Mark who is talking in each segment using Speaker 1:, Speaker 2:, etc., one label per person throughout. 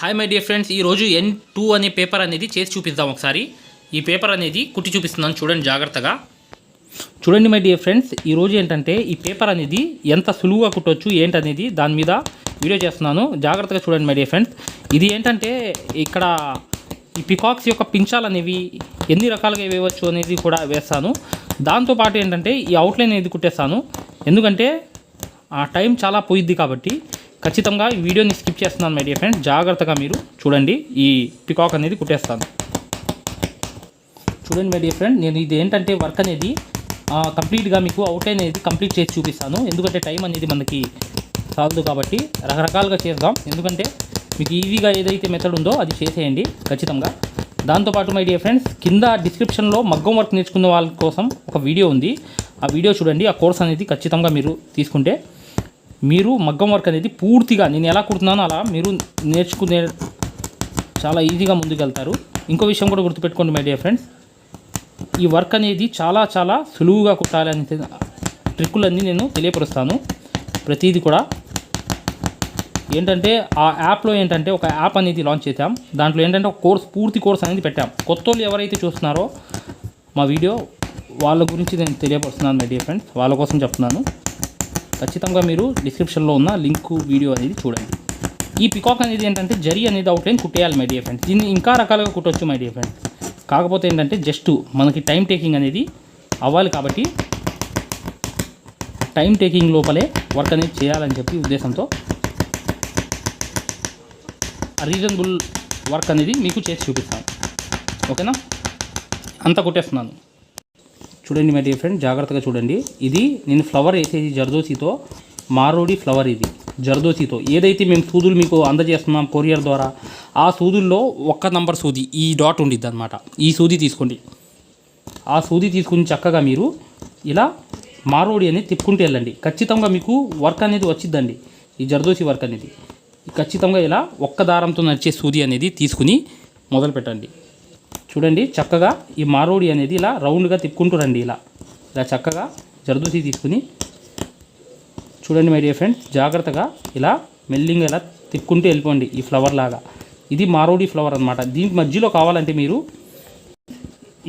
Speaker 1: Hi my dear friends ఈరోజు ఎన్ two అనే paper అనేది చేసి చూపిద్దాం ఒకసారి. ఈ పేపర్ అనేది కుట్టి చూపిస్తున్నాను చూడండి జాగ్రత్తగా. చూడండి మై డియర్ ఫ్రెండ్స్ ఈరోజు ఏంటంటే ఈ పేపర్ అనేది ఎంత సులువుగా కుట్టొచ్చు ఏంటనేది దాని మీద వీడియో చేస్తున్నాను. జాగ్రత్తగా చూడండి మై డియర్ ఫ్రెండ్స్ ఇది ఏంటంటే ఇక్కడ ఈ పికాక్స్ యొక్క పించాలు అనేవి ఎన్ని రకాలుగా వేయవచ్చు అనేది కూడా వేస్తాను. దాంతోపాటు ఏంటంటే ఈ అవుట్లైన్ అనేది కుట్టేస్తాను. ఎందుకంటే ఆ టైం చాలా పోయిద్ది కాబట్టి ఖచ్చితంగా ఈ వీడియోని స్కిప్ చేస్తున్నాను మై డియర్ ఫ్రెండ్స్ జాగ్రత్తగా మీరు చూడండి ఈ పికాక్ అనేది కుట్టేస్తాను. చూడండి మై డియర్ ఫ్రెండ్ నేను ఇది ఏంటంటే వర్క్ అనేది కంప్లీట్గా మీకు అవుట్లైన్ అనేది కంప్లీట్ చేసి చూపిస్తాను. ఎందుకంటే టైం అనేది మనకి చాలదు కాబట్టి రకరకాలుగా చేద్దాం. ఎందుకంటే మీకు ఈజీగా ఏదైతే మెథడ్ ఉందో అది చేసేయండి ఖచ్చితంగా. దాంతోపాటు మై డియర్ ఫ్రెండ్స్ కింద డిస్క్రిప్షన్లో మగ్గం వర్క్ నేర్చుకున్న వాళ్ళ కోసం ఒక వీడియో ఉంది. ఆ వీడియో చూడండి ఆ కోర్స్ అనేది ఖచ్చితంగా మీరు తీసుకుంటే మీరు మగ్గం వర్క్ అనేది పూర్తిగా నేను ఎలా కుడుతున్నానో అలా మీరు నేర్చుకునే చాలా ఈజీగా ముందుకెళ్తారు. ఇంకో విషయం కూడా గుర్తుపెట్టుకోండి మై డియర్ ఫ్రెండ్స్ ఈ వర్క్ అనేది చాలా చాలా సులువుగా కుట్టాలని ట్రిక్కులన్నీ నేను తెలియపరుస్తాను. ప్రతిదీ కూడా ఏంటంటే ఆ యాప్లో ఏంటంటే ఒక యాప్ అనేది లాంచ్ చేసాం దాంట్లో ఏంటంటే ఒక కోర్స్ పూర్తి కోర్స్ అనేది పెట్టాం. కొత్త వాళ్ళు ఎవరైతే చూస్తున్నారో మా వీడియో వాళ్ళ గురించి నేను తెలియపరుస్తున్నాను మై డియర్ ఫ్రెండ్స్ వాళ్ళ కోసం చెప్తున్నాను. ఖచ్చితంగా మీరు డిస్క్రిప్షన్లో ఉన్న లింక్ వీడియో అనేది చూడండి. ఈ పికాక్ అనేది ఏంటంటే జరీ అనేది అవుట్లైన్ కుట్టేయాలి మై డియర్ ఫ్రెండ్స్ దీన్ని ఇంకా రకాలుగా కుట్టవచ్చు మై డియర్ ఫ్రెండ్స్ కాకపోతే ఏంటంటే జస్ట్ మనకి టైం టేకింగ్ అనేది అవ్వాలి కాబట్టి టైం టేకింగ్ లోపలే వర్క్ అనేది చేయాలని చెప్పి ఉద్దేశంతో రీజనబుల్ వర్క్ అనేది మీకు చేసి చూపిస్తాను. ఓకేనా అంత కొట్టేస్తున్నాను. చూడండి మై డియర్ ఫ్రెండ్ జాగ్రత్తగా చూడండి. ఇది నేను ఫ్లవర్ వేసేది జర్దోసితో మారోడి ఫ్లవర్ ఇది జర్దోసితో. ఏదైతే మేము సూదులు మీకు అందజేస్తున్నాం కొరియర్ ద్వారా ఆ సూదుల్లో ఒక్క నంబర్ సూది ఈ డాట్ ఉండిద్ది అనమాట ఈ సూది తీసుకోండి. ఆ సూది తీసుకుని చక్కగా మీరు ఇలా మారోడి అనేది తిప్పుకుంటూ వెళ్ళండి. ఖచ్చితంగా మీకు వర్క్ అనేది వచ్చిద్దండి. ఈ జర్దోసి వర్క్ అనేది. ఖచ్చితంగా ఇలా ఒక్క దారంతో నడిచే సూది అనేది తీసుకుని మొదలు పెట్టండి చూడండి చక్కగా ఈ మారోడి అనేది ఇలా రౌండ్గా తిప్పుకుంటూ రండి ఇలా. ఇలా చక్కగా జరదూసి తీసుకుని చూడండి మై డియర్ ఫ్రెండ్స్ జాగ్రత్తగా ఇలా మెల్లింగా ఇలా తిప్పుకుంటూ వెళ్ళిపోండి ఈ ఫ్లవర్ లాగా. ఇది మారోడి ఫ్లవర్ అనమాట దీనికి మధ్యలో కావాలంటే మీరు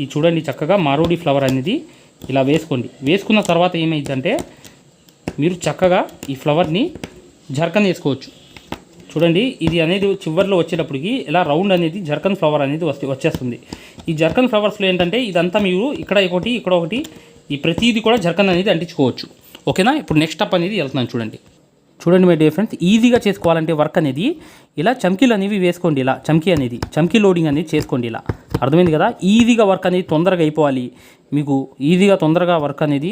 Speaker 1: ఈ చూడండి చక్కగా మారోడి ఫ్లవర్ అనేది ఇలా వేసుకోండి. వేసుకున్న తర్వాత ఏమైందంటే మీరు చక్కగా ఈ ఫ్లవర్ని జర్కన్ వేసుకోవచ్చు చూడండి ఇది అనేది చివరిలో వచ్చేటప్పటికి ఇలా రౌండ్ అనేది జర్కన్ ఫ్లవర్ అనేది వస్తే వచ్చేస్తుంది. ఈ జర్కన్ ఫ్లవర్స్లో ఏంటంటే ఇదంతా మీరు ఇక్కడ ఒకటి ఇక్కడ ఒకటి ఈ ప్రతిదీ కూడా జర్కన్ అనేది అంటించుకోవచ్చు. ఓకేనా? ఇప్పుడు నెక్స్ట్ స్టెప్ అనేది వెళ్తున్నాను చూడండి. చూడండి మై డియర్ ఫ్రెండ్స్ ఈజీగా చేసుకోవాలంటే వర్క్ అనేది ఇలా చమ్కీలు అనేవి వేసుకోండి ఇలా చమ్కీ అనేది చమ్కీ లోడింగ్ అనేది చేసుకోండి ఇలా. అర్థమైంది కదా? ఈజీగా వర్క్ అనేది తొందరగా అయిపోవాలి. మీకు ఈజీగా తొందరగా వర్క్ అనేది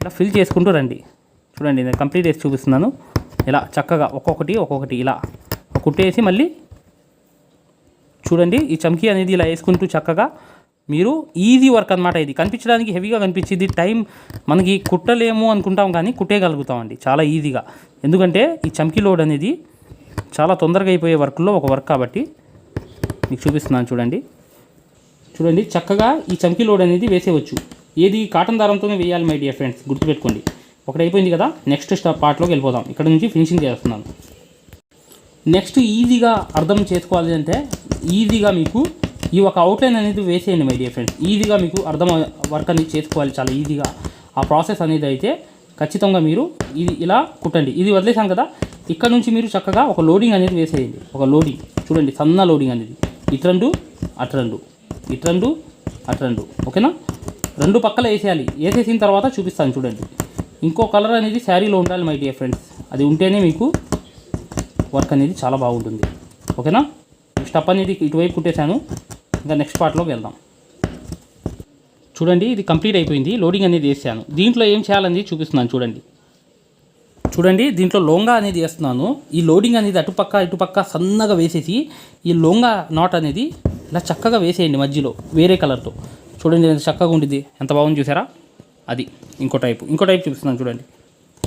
Speaker 1: ఇలా ఫిల్ చేసుకుంటూ రండి. చూడండి నేను కంప్లీట్ చేసి చూపిస్తున్నాను. ఇలా చక్కగా ఒక్కొక్కటి ఒక్కొక్కటి ఇలా కుట్టేసి మళ్ళీ చూడండి ఈ చమ్కీ అనేది ఇలా వేసుకుంటూ చక్కగా మీరు ఈజీ వర్క్ అనమాట ఇది. కనిపించడానికి హెవీగా కనిపించింది. టైం మనకి కుట్టలేము అనుకుంటాం కానీ కుట్టేయగలుగుతామండి. చాలా ఈజీగా ఎందుకంటే ఈ చమ్కీ లోడ్ అనేది చాలా తొందరగా అయిపోయే వర్క్లో ఒక వర్క్ కాబట్టి మీకు చూపిస్తున్నాను చూడండి. చూడండి చక్కగా ఈ చమ్కీ లోడ్ అనేది వేసేయవచ్చు. ఏది కాటన్ దారంతోనే వేయాలి మై డియర్ ఫ్రెండ్స్ గుర్తుపెట్టుకోండి. ఒకటి అయిపోయింది కదా నెక్స్ట్ స్టాప్ పార్ట్లోకి వెళ్ళిపోదాం. ఇక్కడ నుంచి ఫినిషింగ్ చేస్తున్నాను. నెక్స్ట్ ఈజీగా అర్థం చేసుకోవాలి అంటే ఈజీగా మీకు ఈ ఒక అవుట్లైన్ అనేది వేసేయండి మై డియర్ ఫ్రెండ్స్ ఈజీగా మీకు అర్థం వర్క్ అనేది చేసుకోవాలి చాలా ఈజీగా ఆ ప్రాసెస్ అనేది అయితే ఖచ్చితంగా మీరు ఇది ఇలా కుట్టండి. ఇది వదిలేసాం కదా ఇక్కడ నుంచి మీరు చక్కగా ఒక లోడింగ్ అనేది వేసేయండి. ఒక లోడింగ్ చూడండి సన్న లోడింగ్ అనేది. ఇటు రెండు అటు రెండు. ఇటు రెండు అటు రెండు. ఓకేనా? రెండు పక్కల వేసేయాలి. వేసేసిన తర్వాత చూపిస్తాను చూడండి. ఇంకో కలర్ అనేది శారీలో ఉండాలి మై డియర్ ఫ్రెండ్స్ అది ఉంటేనే మీకు వర్క్ అనేది చాలా బాగుంటుంది. ఓకేనా? స్టప్ అనేది ఇటువైపు కుట్టేశాను. ఇంకా నెక్స్ట్ పార్ట్లోకి వెళ్దాం. చూడండి ఇది కంప్లీట్ అయిపోయింది. లోడింగ్ అనేది వేసాను దీంట్లో ఏం చేయాలనేది చూపిస్తున్నాను చూడండి. చూడండి దీంట్లో లోంగా అనేది వేస్తున్నాను. ఈ లోడింగ్ అనేది అటుపక్క ఇటుపక్క సన్నగా వేసేసి ఈ లోంగా నాట్ అనేది ఇలా చక్కగా వేసేయండి మధ్యలో వేరే కలర్తో చూడండి ఎంత చక్కగా ఉండిద్ది. ఎంత బాగుంది చూసారా? అది ఇంకో టైపు ఇంకో టైప్ చూపిస్తున్నాను చూడండి.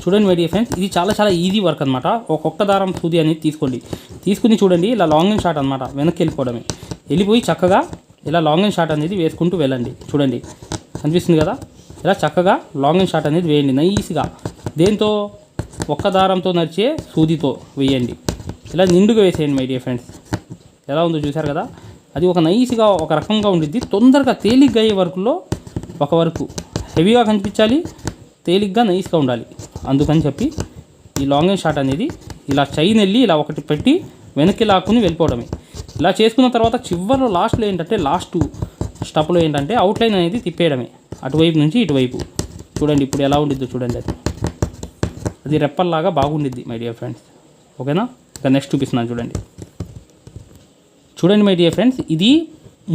Speaker 1: చూడండి మై డియర్ ఫ్రెండ్స్ ఇది చాలా చాలా ఈజీ వర్క్ అనమాట ఒక్కొక్క దారం సూది అనేది తీసుకోండి. తీసుకుని చూడండి ఇలా లాంగ్ అండ్ షార్ట్ అనమాట వెనక్కి వెళ్ళిపోవడమే. వెళ్ళిపోయి చక్కగా ఇలా లాంగ్ అండ్ షార్ట్ అనేది వేసుకుంటూ వెళ్ళండి. చూడండి. కనిపిస్తుంది కదా? ఇలా చక్కగా లాంగ్ అండ్ షార్ట్ అనేది వేయండి. నైస్గా. దేంతో? ఒక్క దారంతో నడిచే సూదితో వేయండి. ఇలా నిండుగా వేసేయండి మై డియర్ ఫ్రెండ్స్ ఎలా ఉందో చూశారు కదా? అది ఒక నైస్గా ఒక రకంగా ఉండిద్ది. తొందరగా తేలిగ్గా అయ్యే వర్క్లో ఒక వరకు హెవీగా కనిపించాలి తేలిగ్గా నైస్గా ఉండాలి. అందుకని చెప్పి ఈ లాంగ్ అండ్ షార్ట్ అనేది ఇలా చైన్ వెళ్ళి ఇలా ఒకటి పెట్టి వెనక్కి లాక్కుని వెళ్ళిపోవడమే. ఇలా చేసుకున్న తర్వాత చివరిలో లాస్ట్లో ఏంటంటే లాస్ట్ స్టప్లో ఏంటంటే అవుట్లైన్ అనేది తిప్పేయడమే. అటువైపు నుంచి ఇటువైపు. చూడండి ఇప్పుడు ఎలా ఉండిద్దో చూడండి అది. అది రెప్పల్లాగా బాగుండిద్ది మై డియర్ ఫ్రెండ్స్ ఓకేనా? ఇక నెక్స్ట్ చూపిస్తున్నాను చూడండి. చూడండి మై డియర్ ఫ్రెండ్స్ ఇది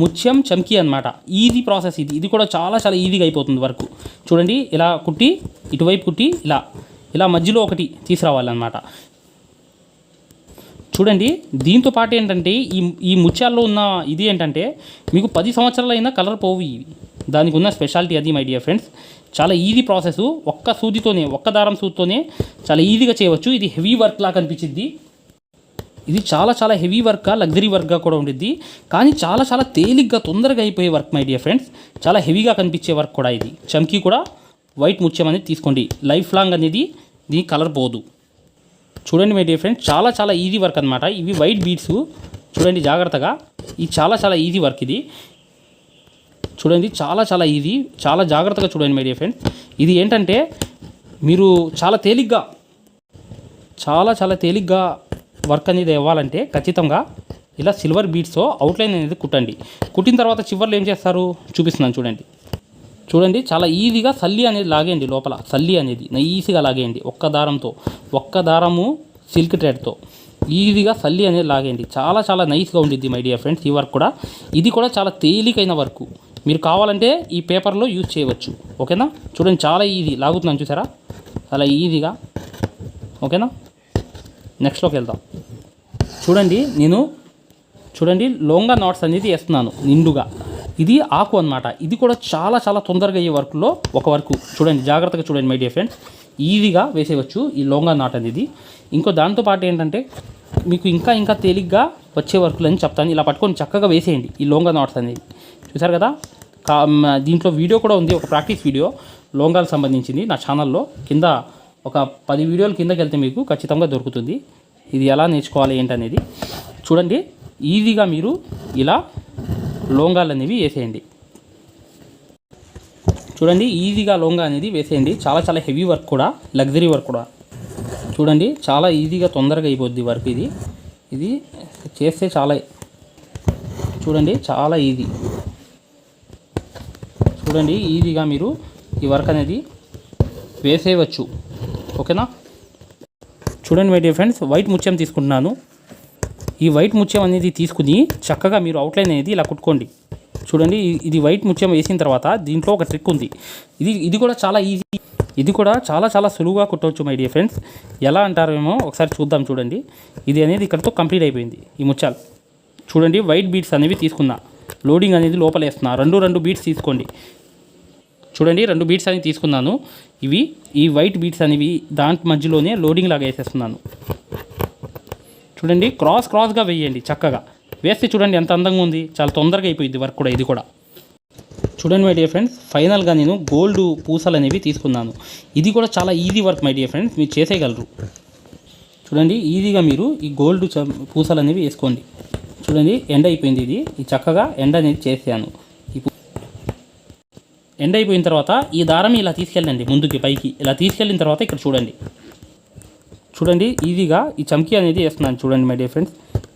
Speaker 1: ముత్యం చమ్కీ అనమాట ఈజీ ప్రాసెస్ ఇది. ఇది కూడా చాలా చాలా ఈజీగా అయిపోతుంది వర్క్. చూడండి ఇలా కుట్టి ఇటువైపు కుట్టి ఇలా ఇలా మధ్యలో ఒకటి తీసుకురావాలన్నమాట. చూడండి దీంతో పాటు ఏంటంటే ఈ ఈ ముత్యాల్లో ఉన్న ఇది ఏంటంటే మీకు పది సంవత్సరాలైనా అయినా కలర్ పోవు ఇవి. దానికి ఉన్న స్పెషాలిటీ అది మై డియర్ ఫ్రెండ్స్. చాలా ఈజీ ప్రాసెస్ ఒక్క సూదితోనే ఒక్క దారం సూదితోనే చాలా ఈజీగా చేయవచ్చు. ఇది హెవీ వర్క్ లాగా అనిపించింది ఇది చాలా చాలా హెవీ వర్క్గా లగ్జరీ వర్క్గా కూడా ఉండిద్ది. కానీ చాలా చాలా తేలిగ్గా తొందరగా అయిపోయే వర్క్ మై డియర్ ఫ్రెండ్స్ చాలా హెవీగా కనిపించే వర్క్ కూడా ఇది. చమ్కీ కూడా వైట్ ముత్యం అనేది తీసుకోండి. లైఫ్ లాంగ్ అనేది దీని కలర్ పోదు. చూడండి మై డియర్ ఫ్రెండ్స్ చాలా చాలా ఈజీ వర్క్ అనమాట ఇవి వైట్ బీడ్స్ చూడండి జాగ్రత్తగా. ఇది చాలా చాలా ఈజీ వర్క్ ఇది. చూడండి చాలా చాలా ఈజీ చాలా జాగ్రత్తగా చూడండి మై డియర్ ఫ్రెండ్స్ ఇది ఏంటంటే మీరు చాలా తేలిగ్గా చాలా చాలా తేలిగ్గా వర్క్ అనేది ఇవ్వాలంటే ఖచ్చితంగా ఇలా సిల్వర్ బీడ్స్తో అవుట్లైన్ అనేది కుట్టండి. కుట్టిన తర్వాత చివర్లో ఏం చేస్తారు? చూపిస్తున్నాను చూడండి. చూడండి చాలా ఈజీగా సల్లి అనేది లాగేయండి లోపల. సల్లి అనేది నైస్గా లాగేయండి ఒక్క దారంతో. ఒక్క దారము సిల్క్ థ్రెడ్తో ఈజీగా సల్లి అనేది లాగేయండి. చాలా చాలా నైస్గా ఉండిద్ది మై డియర్ ఫ్రెండ్స్ ఈ వర్క్ కూడా. ఇది కూడా చాలా తేలికైన వర్క్. మీరు కావాలంటే ఈ పేపర్లో యూజ్ చేయవచ్చు. ఓకేనా? చూడండి చాలా ఈజీ. లాగుతున్నాను చూసారా? చాలా ఈజీగా. ఓకేనా? నెక్స్ట్లోకి వెళ్దాం. చూడండి నేను చూడండి లోంగా నాట్స్ అనేది వేస్తున్నాను నిండుగా. ఇది ఆకు అన్నమాట. ఇది కూడా చాలా చాలా తొందరగా అయ్యే వర్క్లో ఒక వర్క్. చూడండి జాగ్రత్తగా చూడండి మై డియర్ ఫ్రెండ్స్. ఈజీగా వేసేయవచ్చు ఈ లోంగా నాట్ అనేది. ఇంకో దాంతోపాటు ఏంటంటే మీకు ఇంకా ఇంకా తేలిగ్గా వచ్చే వర్కులు అని చెప్తాను. ఇలా పట్టుకొని చక్కగా వేసేయండి ఈ లోంగా నాట్స్ అనేది. చూసారు కదా? దీంట్లో వీడియో కూడా ఉంది ఒక ప్రాక్టీస్ వీడియో లోంగాలకు సంబంధించింది నా ఛానల్లో. కింద ఒక పది వీడియోల కిందకి వెళ్తే మీకు ఖచ్చితంగా దొరుకుతుంది. ఇది ఎలా నేర్చుకోవాలి ఏంటనేది. చూడండి ఈజీగా మీరు ఇలా లోంగాలు అనేవి వేసేయండి. చూడండి ఈజీగా లోంగా అనేది వేసేయండి. చాలా చాలా హెవీ వర్క్ కూడా లగ్జరీ వర్క్ కూడా. చూడండి చాలా ఈజీగా తొందరగా అయిపోద్ది వర్క్ ఇది. ఇది చేస్తే చాలా చూడండి చాలా ఈజీ. చూడండి ఈజీగా మీరు ఈ వర్క్ అనేది వేసేయవచ్చు. ఓకేనా? చూడండి మై డియర్ ఫ్రెండ్స్ వైట్ ముత్యం తీసుకుంటున్నాను. ఈ వైట్ ముత్యం అనేది తీసుకుని చక్కగా మీరు అవుట్లైన్ అనేది ఇలా కుట్టుకోండి. చూడండి ఇది వైట్ ముత్యం వేసిన తర్వాత దీంట్లో ఒక ట్రిక్ ఉంది. ఇది ఇది కూడా చాలా ఈజీ ఇది కూడా చాలా చాలా సులువుగా కుట్టవచ్చు మై డియర్ ఫ్రెండ్స్. ఎలా అంటారేమో ఒకసారి చూద్దాం చూడండి. ఇది అనేది ఇక్కడతో కంప్లీట్ అయిపోయింది ఈ ముత్యాలు. చూడండి వైట్ బీట్స్ అనేవి తీసుకున్నా. లోడింగ్ అనేది లోపల వేస్తున్నా రెండు రెండు బీట్స్ తీసుకోండి. చూడండి రెండు బీట్స్ అనేవి తీసుకున్నాను. ఇవి ఈ వైట్ బీట్స్ అనేవి దాంట్ మధ్యలోనే లోడింగ్ లాగా వేసేస్తున్నాను. చూడండి క్రాస్ క్రాస్గా వేయండి చక్కగా. వేస్తే చూడండి ఎంత అందంగా ఉంది. చాలా తొందరగా అయిపోయింది వర్క్ కూడా ఇది కూడా. చూడండి మై డియర్ ఫ్రెండ్స్ ఫైనల్గా నేను గోల్డ్ పూసలు అనేవి తీసుకున్నాను. ఇది కూడా చాలా easy work my dear friends మీరు చేసేయగలరు. చూడండి ఈజీగా మీరు ఈ గోల్డ్ చ- పూసలు అనేవి వేసుకోండి. చూడండి ఎండ అయిపోయింది ఇది. ఈ చక్కగా ఎండ అనేది చేసాను ఎండ అయిపోయిన తర్వాత ఈ దారం ఇలా తీసుకెళ్ళండి ముందుకి పైకి. ఇలా తీసుకెళ్ళిన తర్వాత ఇక్కడ చూడండి. చూడండి ఈజీగా ఈ చమ్కీ అనేది వేస్తున్నాను. చూడండి మై డియర్ ఫ్రెండ్స్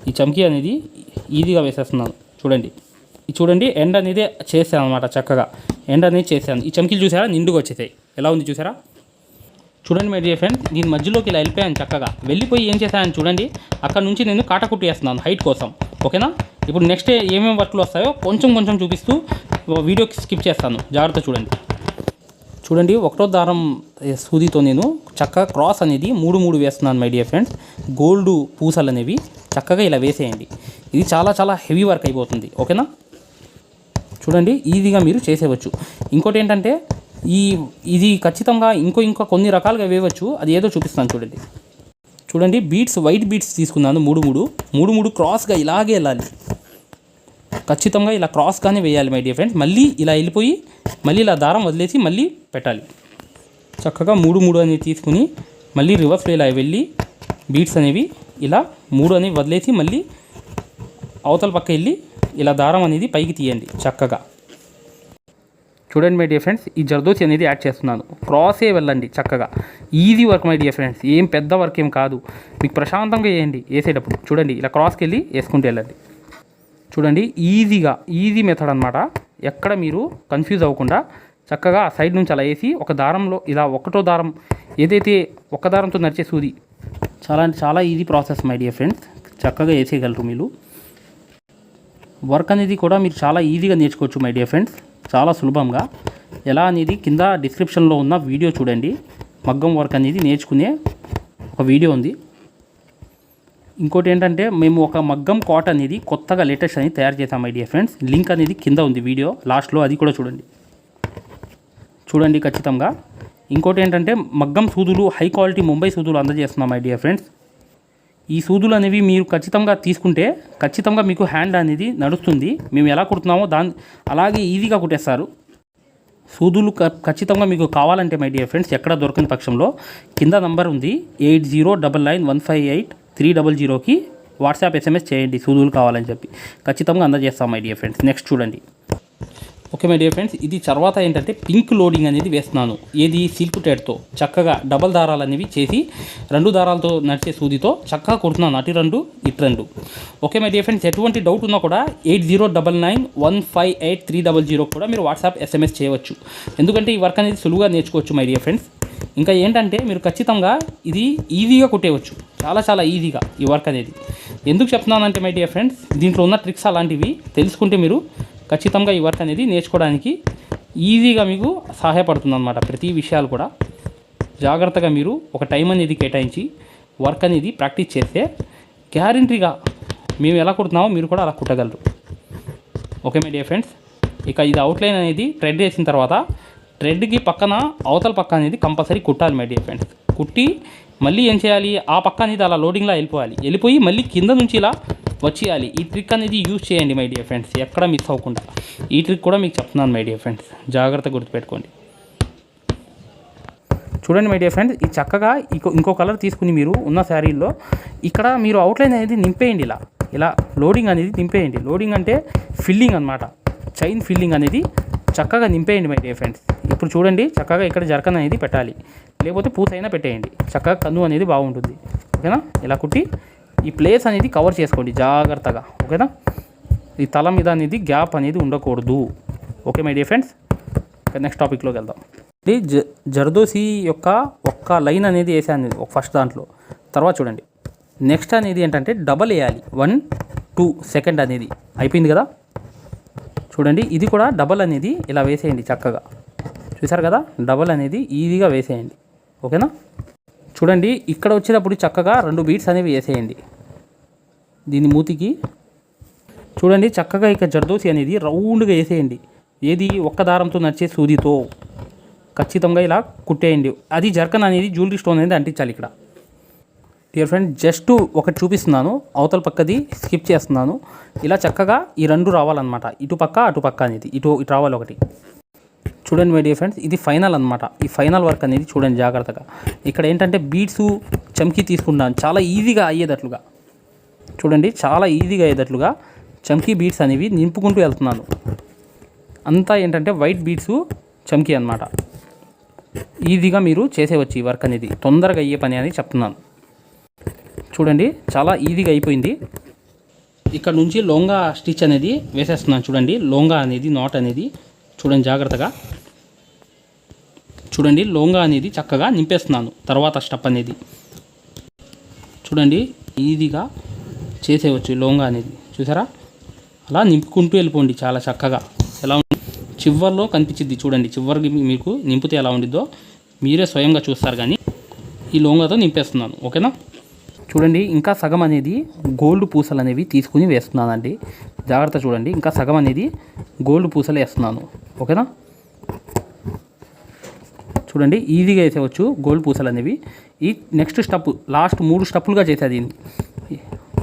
Speaker 1: ఈ చమ్కీ అనేది ఈజీగా వేసేస్తున్నాను. చూడండి. ఇది చూడండి ఎండ్ అనేది చేశాను అనమాట చక్కగా. ఎండ్ అనేది చేశాను. ఈ చమ్కీలు చూసారా? నిండుగా వచ్చేసాయి. ఎలా ఉంది చూసారా? చూడండి మై డియర్ ఫ్రెండ్స్ దీని మధ్యలోకి ఇలా వెళ్ళిపోయాను చక్కగా. వెళ్ళిపోయి ఏం చేశాను చూడండి అక్కడ నుంచి నేను కాటకుట్టు వేస్తున్నాను హైట్ కోసం. ఓకేనా? ఇప్పుడు నెక్స్ట్ ఏమేమి వర్క్లు వస్తాయో కొంచెం కొంచెం చూపిస్తూ వీడియోకి స్కిప్ చేస్తాను. జాగ్రత్త చూడండి. చూడండి ఒకటో దారం సూదితో నేను చక్కగా క్రాస్ అనేది మూడు మూడు వేస్తున్నాను మై డియర్ ఫ్రెండ్స్ గోల్డ్ పూసలు అనేవి చక్కగా ఇలా వేసేయండి. ఇది చాలా చాలా హెవీ వర్క్ అయిపోతుంది. ఓకేనా? చూడండి ఈజీగా మీరు చేసేవచ్చు. ఇంకోటి ఏంటంటే ఈ ఇది ఖచ్చితంగా ఇంకో ఇంకా కొన్ని రకాలుగా వేయవచ్చు. అది ఏదో చూపిస్తాను చూడండి. చూడండి బీట్స్ వైట్ బీట్స్ తీసుకున్నాను మూడు మూడు. మూడు మూడు క్రాస్గా ఇలాగే వెళ్ళాలి. ఖచ్చితంగా ఇలా క్రాస్గానే వేయాలి మై డియర్ ఫ్రెండ్స్ మళ్ళీ ఇలా వెళ్ళిపోయి మళ్ళీ ఇలా దారం వదిలేసి మళ్ళీ పెట్టాలి. చక్కగా మూడు మూడు అనేది తీసుకుని మళ్ళీ రివర్స్లో ఇలా వెళ్ళి బీట్స్ అనేవి ఇలా మూడు అనేవి వదిలేసి మళ్ళీ అవతల పక్క వెళ్ళి ఇలా దారం అనేది పైకి తీయండి చక్కగా. చూడండి మై డియర్ ఫ్రెండ్స్ ఈ జర్దోసి అనేది యాడ్ చేస్తున్నాను. క్రాసే వెళ్ళండి చక్కగా. Easy work my dear friends ఏం పెద్ద వర్క్ ఏం కాదు. మీకు ప్రశాంతంగా వేయండి వేసేటప్పుడు. చూడండి ఇలా క్రాస్కి వెళ్ళి వేసుకుంటూ వెళ్ళండి. చూడండి ఈజీగా ఈజీ మెథడ్ అనమాట ఎక్కడ మీరు కన్ఫ్యూజ్ అవ్వకుండా చక్కగా ఆ సైడ్ నుంచి అలా వేసి ఒక దారంలో ఇలా ఒకటో దారం ఏదైతే ఒక దారంతో నడిచే సూది చాలా అంటే చాలా easy process my dear friends. చక్కగా వేసేయగలరు మీరు. వర్క్ అనేది కూడా మీరు చాలా ఈజీగా నేర్చుకోవచ్చు మై డియర్ ఫ్రెండ్స్. చాలా సులభంగా. ఎలా అనేది కింద డిస్క్రిప్షన్లో ఉన్న వీడియో చూడండి. మగ్గం వర్క్ అనేది నేర్చుకునే ఒక వీడియో ఉంది. ఇంకోటి ఏంటంటే మేము ఒక మగ్గం కాట్ అనేది కొత్తగా లేటెస్ట్ అనేది తయారు చేసాం ఐడియా ఫ్రెండ్స్ లింక్ అనేది కింద ఉంది వీడియో లాస్ట్లో అది కూడా చూడండి. చూడండి ఖచ్చితంగా. ఇంకోటి ఏంటంటే మగ్గం సూదులు హై క్వాలిటీ ముంబై సూదులు అందజేస్తున్నాం ఐడియా ఫ్రెండ్స్ ఈ సూదులు అనేవి మీరు ఖచ్చితంగా తీసుకుంటే ఖచ్చితంగా మీకు హ్యాండ్ అనేది నడుస్తుంది. మేము ఎలా కుడుతున్నామో దాని అలాగే ఈజీగా కుట్టేస్తారు. సూదులు క- ఖచ్చితంగా మీకు కావాలంటే మై డియర్ ఫ్రెండ్స్ ఎక్కడ దొరకని పక్షంలో కింద నంబర్ ఉంది eight zero double nine one five eight three double జీరోకి వాట్సాప్ ఎస్ఎంఎస్ చేయండి. సూదులు కావాలని చెప్పి. ఖచ్చితంగా అందజేస్తాం మై డియర్ ఫ్రెండ్స్ నెక్స్ట్ చూడండి. ఓకే మై డియర్ ఫ్రెండ్స్ ఇది తర్వాత ఏంటంటే పింక్ లోడింగ్ అనేది వేస్తున్నాను. ఏది? సిల్క్ టెడ్తో. చక్కగా డబల్ దారాలు అనేవి చేసి రెండు దారాలతో నడిచే సూదితో చక్కగా కుడుతున్నాను. అటు రెండు ఇటు రెండు. ఓకే మై డియర్ ఫ్రెండ్స్ ఎటువంటి డౌట్ ఉన్నా కూడా eight zero double nine one five eight three double zero కూడా మీరు వాట్సాప్ ఎస్ఎంఎస్ చేయవచ్చు. ఎందుకంటే ఈ వర్క్ అనేది సులువుగా నేర్చుకోవచ్చు మై డియర్ ఫ్రెండ్స్ ఇంకా ఏంటంటే మీరు ఖచ్చితంగా ఇది ఈజీగా కుట్టేయవచ్చు. చాలా చాలా ఈజీగా ఈ వర్క్ అనేది. ఎందుకు చెప్తున్నానంటే మై డియర్ ఫ్రెండ్స్ దీంట్లో ఉన్న ట్రిక్స్ అలాంటివి తెలుసుకుంటే మీరు ఖచ్చితంగా ఈ వర్క్ అనేది నేర్చుకోవడానికి ఈజీగా మీకు సహాయపడుతుంది అనమాట ప్రతి విషయాలు కూడా. జాగ్రత్తగా మీరు ఒక టైం అనేది కేటాయించి వర్క్ అనేది ప్రాక్టీస్ చేస్తే గ్యారంటీగా మేము ఎలా కుడుతున్నామో మీరు కూడా అలా కుట్టగలరు. ఓకే మై డియర్ ఫ్రెండ్స్ ఇక ఇది అవుట్లైన్ అనేది ట్రెడ్ చేసిన తర్వాత రెడ్కి పక్కన అవతల పక్క అనేది కంపల్సరీ కుట్టాలి మై డియర్ ఫ్రెండ్స్ కుట్టి మళ్ళీ ఏం చేయాలి? ఆ పక్క అనేది అలా లోడింగ్లో వెళ్ళిపోవాలి. వెళ్ళిపోయి మళ్ళీ కింద నుంచి ఇలా వచ్చేయాలి. ఈ ట్రిక్ అనేది యూజ్ చేయండి మై డియర్ ఫ్రెండ్స్ ఎక్కడ మిస్ అవ్వకుండా. ఈ ట్రిక్ కూడా మీకు చెప్తున్నాను మై డియర్ ఫ్రెండ్స్ జాగ్రత్త గుర్తుపెట్టుకోండి. చూడండి మై డియర్ ఫ్రెండ్స్ ఈ చక్కగా ఇంకో ఇంకో కలర్ తీసుకుని మీరు ఉన్న శారీల్లో ఇక్కడ మీరు అవుట్లైన్ అనేది నింపేయండి ఇలా. ఇలా లోడింగ్ అనేది నింపేయండి. లోడింగ్ అంటే ఫిల్లింగ్ అనమాట చైన్ ఫిల్లింగ్ అనేది చక్కగా నింపేయండి మై డియర్ ఫ్రెండ్స్ ఇప్పుడు చూడండి చక్కగా ఇక్కడ జరకన్ అనేది పెట్టాలి. లేకపోతే పూసైనా పెట్టేయండి. చక్కగా కన్ను అనేది బాగుంటుంది. ఓకేనా? ఇలా కుట్టి ఈ ప్లేస్ అనేది కవర్ చేసుకోండి జాగ్రత్తగా. ఓకేనా? ఈ తల మీద అనేది గ్యాప్ అనేది ఉండకూడదు. Okay my dear friends next టాపిక్లోకి వెళ్దాం. ఇది జ జర్దోసి యొక్క ఒక్క లైన్ అనేది వేసాను ఒక ఫస్ట్ దాంట్లో. తర్వాత చూడండి. నెక్స్ట్ అనేది ఏంటంటే డబల్ వేయాలి. వన్ టూ సెకండ్ అనేది. అయిపోయింది కదా? చూడండి ఇది కూడా డబల్ అనేది ఇలా వేసేయండి చక్కగా. చూసారు కదా? డబల్ అనేది ఈజీగా వేసేయండి. ఓకేనా? చూడండి ఇక్కడ వచ్చేటప్పుడు చక్కగా రెండు బీట్స్ అనేవి వేసేయండి. దీని మూతికి. చూడండి చక్కగా ఇక జర్దోసి అనేది రౌండ్గా వేసేయండి. ఏది ఒక్క దారంతో నడిచే సూదితో. ఖచ్చితంగా ఇలా కుట్టేయండి. అది జర్కన్ అనేది జ్యువెలరీ స్టోన్ అనేది అంటించాలి ఇక్కడ. డియర్ ఫ్రెండ్ జస్ట్ ఒకటి చూపిస్తున్నాను. అవతల పక్కది స్కిప్ చేస్తున్నాను. ఇలా చక్కగా ఈ రెండు రావాలన్నమాట. ఇటు పక్క అటు పక్క అనేది. ఇటు ఇటు రావాలి ఒకటి. చూడండి మై డియర్ ఫ్రెండ్స్ ఇది ఫైనల్ అనమాట ఈ ఫైనల్ వర్క్ అనేది చూడండి జాగ్రత్తగా. ఇక్కడ ఏంటంటే బీడ్స్ చమ్కీ తీసుకున్నాను చాలా ఈజీగా అయ్యేటట్లుగా. చూడండి చాలా ఈజీగా అయ్యేటట్లుగా చమ్కీ బీడ్స్ అనేవి నింపుకుంటూ వెళ్తున్నాను. అంతా ఏంటంటే వైట్ బీడ్స్ చమ్కీ అనమాట ఈజీగా మీరు చేసేవచ్చు ఈ వర్క్ అనేది. తొందరగా అయ్యే పని అని చెప్తున్నాను. చూడండి చాలా ఈజీగా అయిపోయింది. ఇక్కడ నుంచి లోంగా స్టిచ్ అనేది వేసేస్తున్నాను చూడండి లోంగా అనేది నాట్ అనేది. చూడండి జాగ్రత్తగా. చూడండి లోంగా అనేది చక్కగా నింపేస్తున్నాను తర్వాత స్టప్ అనేది. చూడండి ఈజీగా చేసేవచ్చు లొంగా లోంగా అనేది. చూసారా? అలా నింపుకుంటూ వెళ్ళిపోండి చాలా చక్కగా. ఎలా ఉంది చివరిలో కనిపించింది చూడండి చివరికి మీకు నింపితే ఎలా ఉండిద్దో మీరే స్వయంగా చూస్తారు కానీ ఈ లొంగాతో నింపేస్తున్నాను ఓకేనా? చూడండి ఇంకా సగం అనేది గోల్డ్ పూసలు అనేవి తీసుకుని వేస్తున్నానండి. జాగ్రత్త చూడండి ఇంకా సగం అనేది గోల్డ్ పూసలు వేస్తున్నాను. ఓకేనా? చూడండి ఈజీగా వేసేవచ్చు గోల్డ్ పూసలు అనేవి. ఈ నెక్స్ట్ స్టెప్ లాస్ట్ మూడు స్టెప్పులుగా చేసేది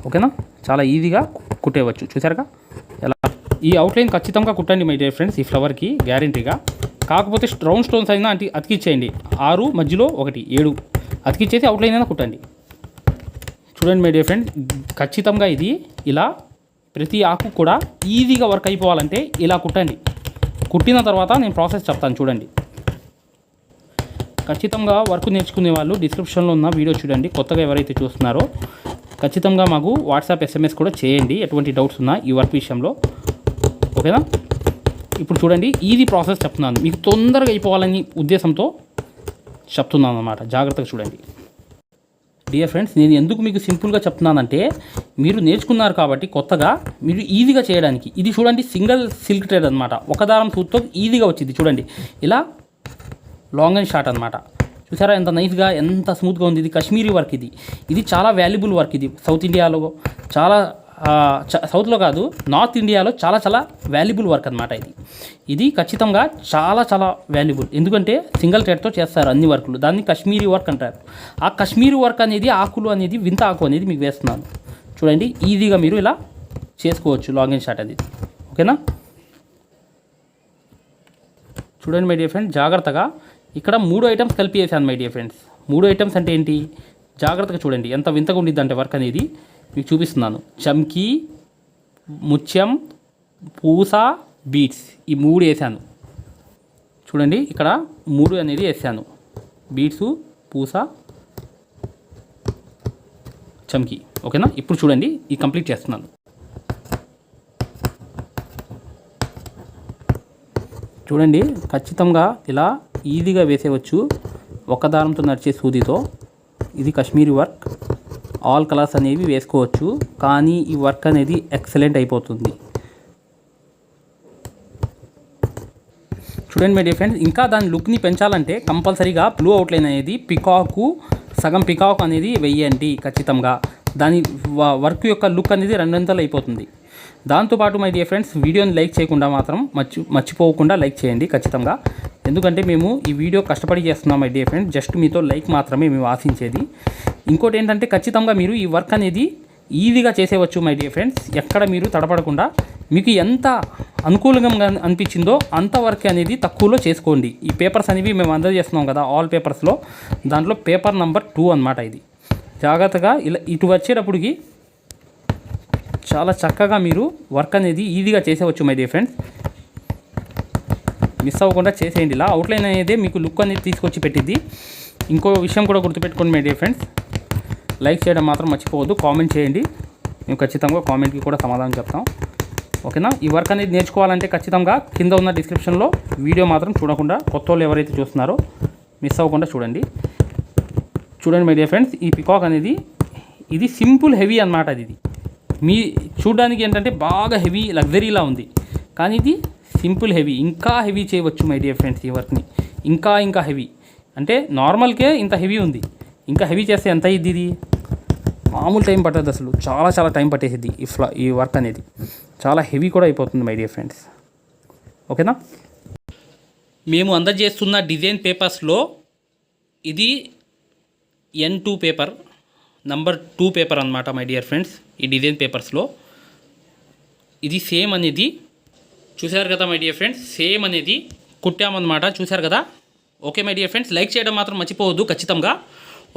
Speaker 1: ఓకేనా? చాలా ఈజీగా కుట్టేయవచ్చు. చూసారుగా? ఎలా? ఈ అవుట్లైన్ ఖచ్చితంగా కుట్టండి మై డియర్ ఫ్రెండ్స్ ఈ ఫ్లవర్కి గ్యారంటీగా కాకపోతే రౌండ్ స్టోన్స్ అయినా అంటే అతికిచ్చేయండి. ఆరు మధ్యలో ఒకటి ఏడు. అతికిచ్చేసి అవుట్లైన్ అయినా కుట్టండి. చూడండి మై డియర్ ఫ్రెండ్ ఖచ్చితంగా ఇది ఇలా ప్రతి ఆకు కూడా ఈజీగా వర్క్ అయిపోవాలంటే ఇలా కుట్టండి. కుట్టిన తర్వాత నేను ప్రాసెస్ చెప్తాను చూడండి. ఖచ్చితంగా వర్క్ నేర్చుకునే వాళ్ళు డిస్క్రిప్షన్లో ఉన్న వీడియో చూడండి కొత్తగా ఎవరైతే చూస్తున్నారో ఖచ్చితంగా మాకు వాట్సాప్ ఎస్ఎంఎస్ కూడా చేయండి ఎటువంటి డౌట్స్ ఉన్నా ఈ వర్క్ విషయంలో. ఓకేనా? ఇప్పుడు చూడండి ఈజీ ప్రాసెస్ చెప్తున్నాను. మీకు తొందరగా అయిపోవాలని ఉద్దేశంతో చెప్తున్నాను అన్నమాట. జాగ్రత్తగా చూడండి. డియర్ ఫ్రెండ్స్ నేను ఎందుకు మీకు సింపుల్గా చెప్తున్నానంటే మీరు నేర్చుకున్నారు కాబట్టి కొత్తగా మీరు ఈజీగా చేయడానికి. ఇది చూడండి సింగిల్ సిల్క్ ట్రేడ్ అనమాట ఒక దారం సూత్తో ఈజీగా వచ్చింది. చూడండి ఇలా లాంగ్ అండ్ షార్ట్ అనమాట చూసారా ఎంత నైస్గా ఎంత స్మూత్గా ఉంది. ఇది కాశ్మీరీ వర్క్ ఇది. ఇది చాలా వాల్యుబుల్ వర్క్ ఇది. సౌత్ ఇండియాలో చాలా సౌత్లో కాదు నార్త్ ఇండియాలో చాలా చాలా వాల్యుబుల్ వర్క్ అనమాట ఇది. ఇది ఖచ్చితంగా చాలా చాలా వాల్యుబుల్. ఎందుకంటే సింగిల్ థ్రెడ్తో చేస్తారు అన్ని వర్కులు. దాన్ని కశ్మీరీ వర్క్ అంటారు. ఆ కశ్మీరీ వర్క్ అనేది ఆకులు అనేది వింత ఆకు అనేది మీకు వేస్తున్నాను. చూడండి ఈజీగా మీరు ఇలా చేసుకోవచ్చు లాంగ్ అండ్ షార్ట్ అనేది. ఓకేనా? చూడండి మై డియర్ ఫ్రెండ్స్ జాగ్రత్తగా ఇక్కడ మూడు ఐటమ్స్ కలిపి వేసాను మై డియర్ ఫ్రెండ్స్. మూడు ఐటమ్స్ అంటే ఏంటి? జాగ్రత్తగా చూడండి ఎంత వింతగా ఉండిద్ది అంటే వర్క్ అనేది. మీకు చూపిస్తున్నాను. చమ్కీ ముత్యం పూస బీట్స్ ఈ మూడు వేసాను. చూడండి ఇక్కడ మూడు అనేది వేసాను. బీట్స్ పూస చమ్కీ. ఓకేనా? ఇప్పుడు చూడండి ఈ కంప్లీట్ చేస్తున్నాను. చూడండి ఖచ్చితంగా ఇలా ఈజీగా వేసేవచ్చు ఒక దారంతో నడిచే సూదితో. ఇది కాశ్మీరీ వర్క్. ఆల్ కలర్స్ అనేవి వేసుకోవచ్చు. కానీ ఈ వర్క్ అనేది ఎక్సలెంట్ అయిపోతుంది. చూడండి మై డియర్ ఫ్రెండ్స్ ఇంకా దాని లుక్ని పెంచాలంటే కంపల్సరీగా బ్లూ అవుట్లైన్ అనేది పికాకు సగం పికాక్ అనేది వెయ్యండి ఖచ్చితంగా. దాని వర్క్ యొక్క లుక్ అనేది రెండంతలు అయిపోతుంది. దాంతోపాటు మై డియర్ ఫ్రెండ్స్ వీడియోని లైక్ చేయకుండా మాత్రం మర్చి మర్చిపోకుండా లైక్ చేయండి ఖచ్చితంగా. ఎందుకంటే మేము ఈ వీడియో కష్టపడి చేస్తున్నాం మై డియర్ ఫ్రెండ్స్ జస్ట్ మీతో లైక్ మాత్రమే మేము ఆశించేది. ఇంకోటి ఏంటంటే ఖచ్చితంగా మీరు ఈ వర్క్ అనేది ఈజీగా చేసేవచ్చు మై డియర్ ఫ్రెండ్స్ ఎక్కడ మీరు తడపడకుండా మీకు ఎంత అనుకూలంగా అనిపించిందో అంత వర్క్ అనేది తక్కువలో చేసుకోండి. ఈ పేపర్స్ అనేవి మేము అందజేస్తున్నాం కదా ఆల్ పేపర్స్లో దాంట్లో పేపర్ నెంబర్ టూ అన్నమాట ఇది. జాగ్రత్తగా ఇలా ఇటు వచ్చేటప్పటికి చాలా చక్కగా మీరు వర్క్ అనేది ఈజీగా చేసేవచ్చు మై డియర్ ఫ్రెండ్స్ మిస్ అవ్వకుండా చేసేయండి. ఇలా అవుట్లైన్ అనేది మీకు లుక్ అనేది తీసుకొచ్చి పెట్టింది ఇంకో విషయం కూడా గుర్తుపెట్టుకోండి మై డియర్ ఫ్రెండ్స్ లైక్ చేయడం మాత్రం మర్చిపోవద్దు. కామెంట్ చేయండి. మేము ఖచ్చితంగా కామెంట్కి కూడా సమాధానం చెప్తాం. ఓకేనా? ఈ వర్క్ అనేది నేర్చుకోవాలంటే ఖచ్చితంగా కింద ఉన్న డిస్క్రిప్షన్లో వీడియో మాత్రం చూడకుండా కొత్త వాళ్ళు ఎవరైతే చూస్తున్నారో మిస్ అవ్వకుండా చూడండి. చూడండి మై డియర్ ఫ్రెండ్స్ ఈ పికాక్ అనేది ఇది సింపుల్ హెవీ అన్నమాట ఇది మీ చూడడానికి ఏంటంటే బాగా హెవీ లగ్జరీలా ఉంది. కానీ ఇది సింపుల్ హెవీ ఇంకా హెవీ చేయవచ్చు మై డియర్ ఫ్రెండ్స్ ఈ వర్క్ని. ఇంకా ఇంకా హెవీ. అంటే నార్మల్కే ఇంత హెవీ ఉంది. ఇంకా హెవీ చేస్తే ఎంత అయ్యిద్ది ఇది? మామూలు టైం పట్టదు అసలు. చాలా చాలా టైం పట్టేసిద్ది ఈ ఫ్లా ఈ వర్క్ అనేది. చాలా హెవీ కూడా అయిపోతుంది మై డియర్ ఫ్రెండ్స్. ఓకేనా? మేము అందజేస్తున్న డిజైన్ పేపర్స్లో ఇది N two paper number two paper అన్నమాట మై డియర్ ఫ్రెండ్స్ ఈ డిజైన్ పేపర్స్లో. ఇది సేమ్ అనేది చూశారు కదా మై డియర్ ఫ్రెండ్స్ సేమ్ అనేది కుట్టామన్నమాట చూశారు కదా? Okay my dear friends like చేయడం మాత్రం మర్చిపోవద్దు ఖచ్చితంగా.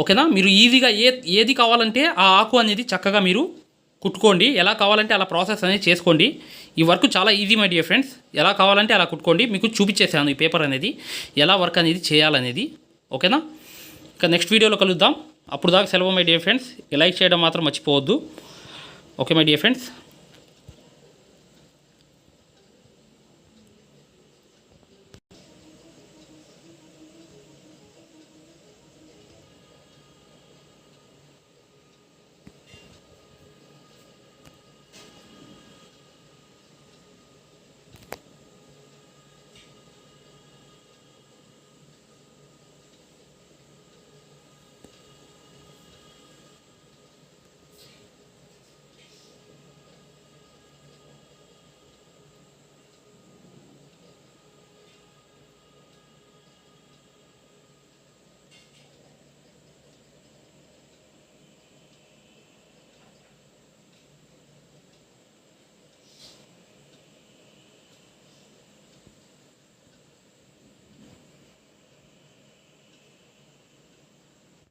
Speaker 1: ఓకేనా? మీరు ఈజీగా ఏ ఏది కావాలంటే ఆ ఆకు అనేది చక్కగా మీరు కుట్టుకోండి. ఎలా కావాలంటే అలా ప్రాసెస్ అనేది చేసుకోండి. ఈ వర్క్ చాలా ఈజీ మై డియర్ ఫ్రెండ్స్. ఎలా కావాలంటే అలా కుట్టుకోండి. మీకు చూపించేసాను ఈ పేపర్ అనేది. ఎలా వర్క్ అనేది చేయాలనేది. ఓకేనా? ఇక నెక్స్ట్ వీడియోలో కలుద్దాం. అప్పుడు దాకా సెలవు మై డియర్ ఫ్రెండ్స్. లైక్ చేయడం మాత్రం మర్చిపోవద్దు. Okay my dear friends.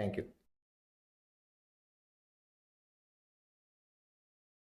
Speaker 2: Thank you